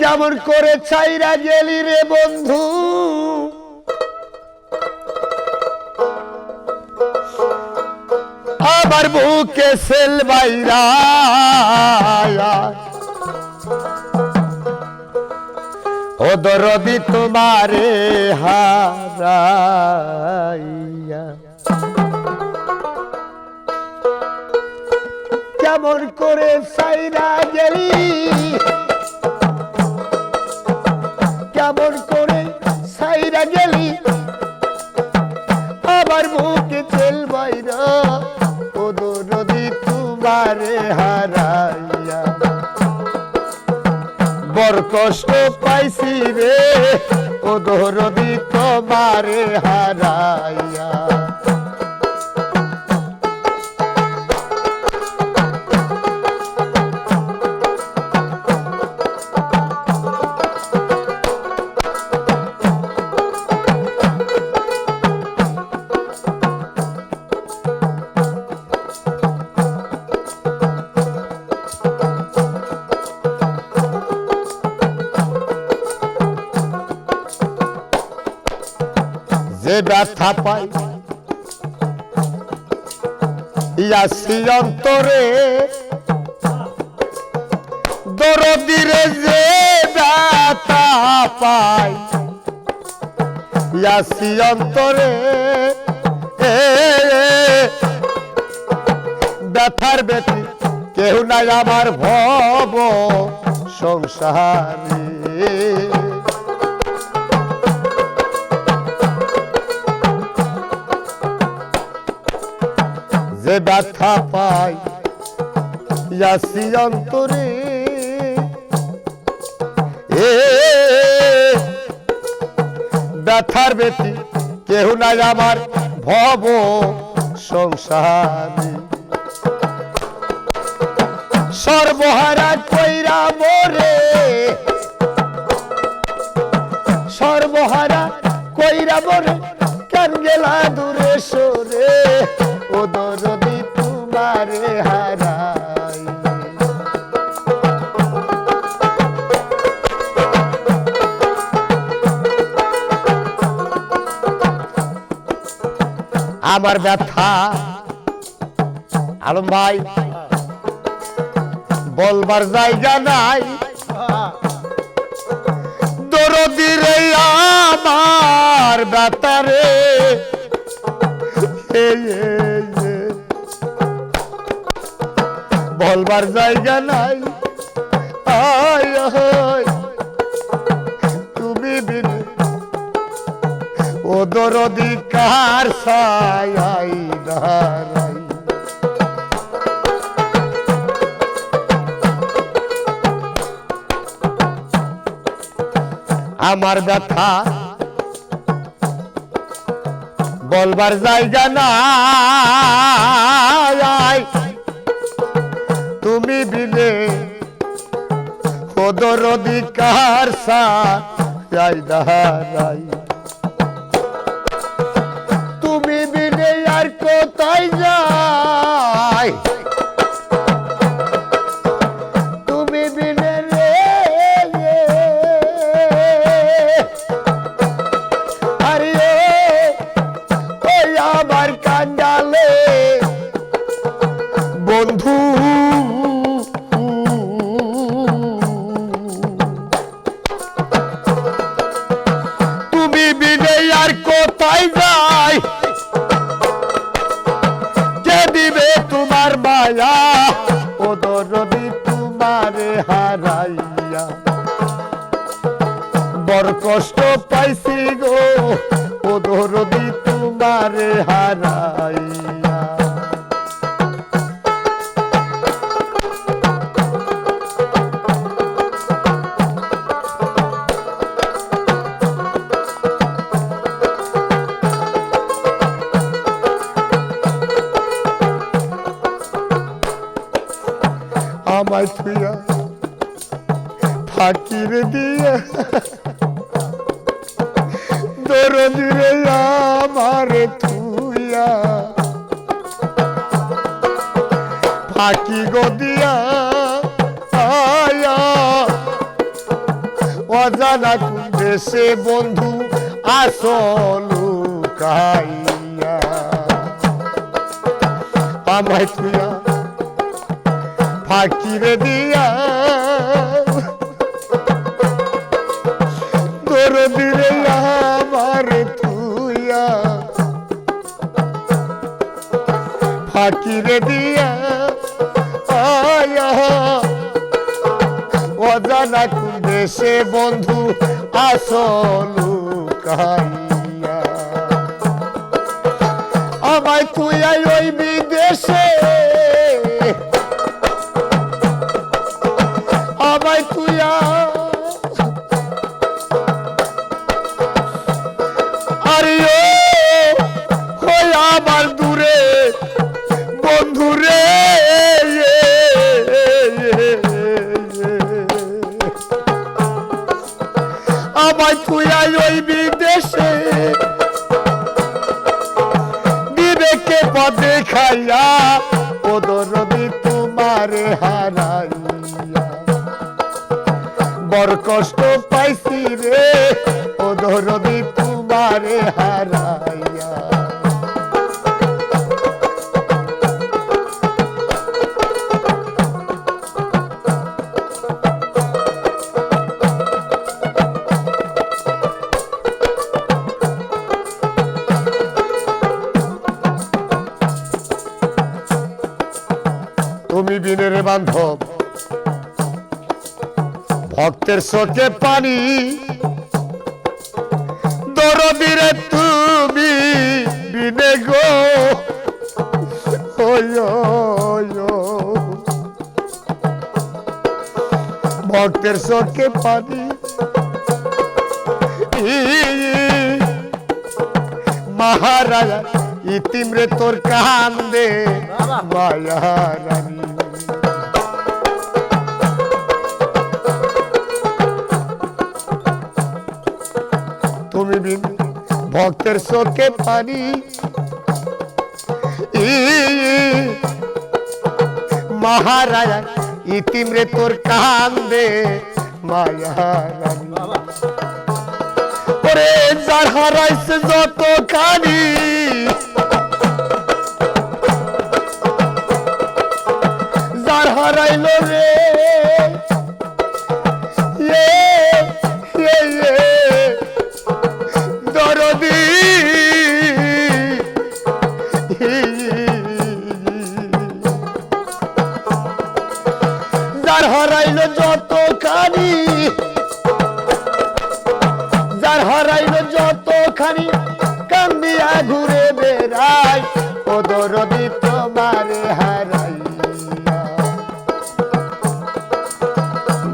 কেমন করে চাইরা গেলি রে বন্ধু? আমার বুকে সেল বাইরা। ও দরদি তোমারে হারাইয়া। কেমন করে সাইরা গেলি? তোমারে হারাইয়া। বর কষ্ট পাইছি রে ও দরদি তোমারে হারাইয়া। ব্যথা পাই। ইয়াসি অন্তরে দরদিরে যে ব্যথা পাই। ইয়াসি অন্তরে ব্যথার ব্যথি কেউ নাই আমার ভব সংসারে। ব্যথা পাই। ইয়াসি অন্তরে। এ, ব্যথার বেতি কেউ নাই আমার ভব সংসারে। সর্বহারা কইরা মোরে। সর্বহারা কইরা মোরে, কেন গেলা দূরে সরে? ও দরদি তোমারে হারাই। আমার ব্যথা আলম ভাই বলবার জায়গা নাই। দরদিরে আমার ব্যথারে এ, বলবার জায়গা নাই। আয় তুমি বিন, ও দরদি কার সাই দাঁড়াই আমার ব্যথা বলবার জায়গা নাই। তুমি বিলে খোদর অধিকার সাই দাহারাই। তুমি বিলে আর কোথায় যাই কোথায় যাই? কে দিবে তোমার মায়া? ও দরদি তোমারে হারাইয়া। বড় কষ্ট পাইছি গো, ও দরদি তোমারে হারাইয়া। আমায় থুইয়া ফাকির দিয়ে। দরদিরে আমার থুইয়া। ফাঁকি গো দিয়া আয়া। অজানা কোন দেশে বন্ধু আসলু কাইয়া আমায় তুইয়া ফাঁকিরে দিয়া। তোর দিলে আমার তুইয়া ফাঁকিরে দিয়া। আয়া অজানা কোন দেশে বন্ধু আসলু কাইয়া আমায় তুই ওই বিদেশে। আমার দূরে বন্ধুরে আমায় তুই ওই বিদেশে বিবেকে পদে খাইয়া ওদরবি তোমারে হারাইয়া। বড় কষ্ট পাইছি রে ওদরবি তোমারে হারাইয়া। তুমি বিনের বান্ধব। ভক্তের চোখে পানি। দরদিরে তুমি বিনে গো। ভক্তের চোখে পানি। মহারাজা ইতিমরে তোর কান্দে মায়া তুমি ভক্তের চোখে পানি। মহারাজা ইতিমরে তোর কান্দে। যত কানি যার হারাইল রে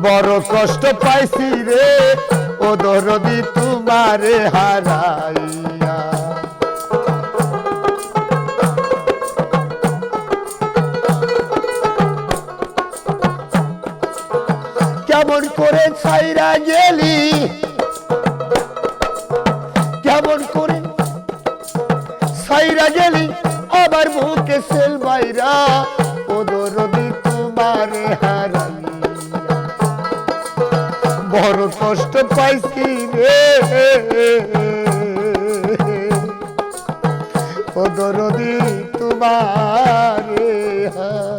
বড় কষ্ট পাইছি রে ও দরদি তোমারে হারাইয়া। কেমন করে ছাইরা গেলি বড় কষ্ট পাইছি রে। ও দরদি তোমার হারাইয়া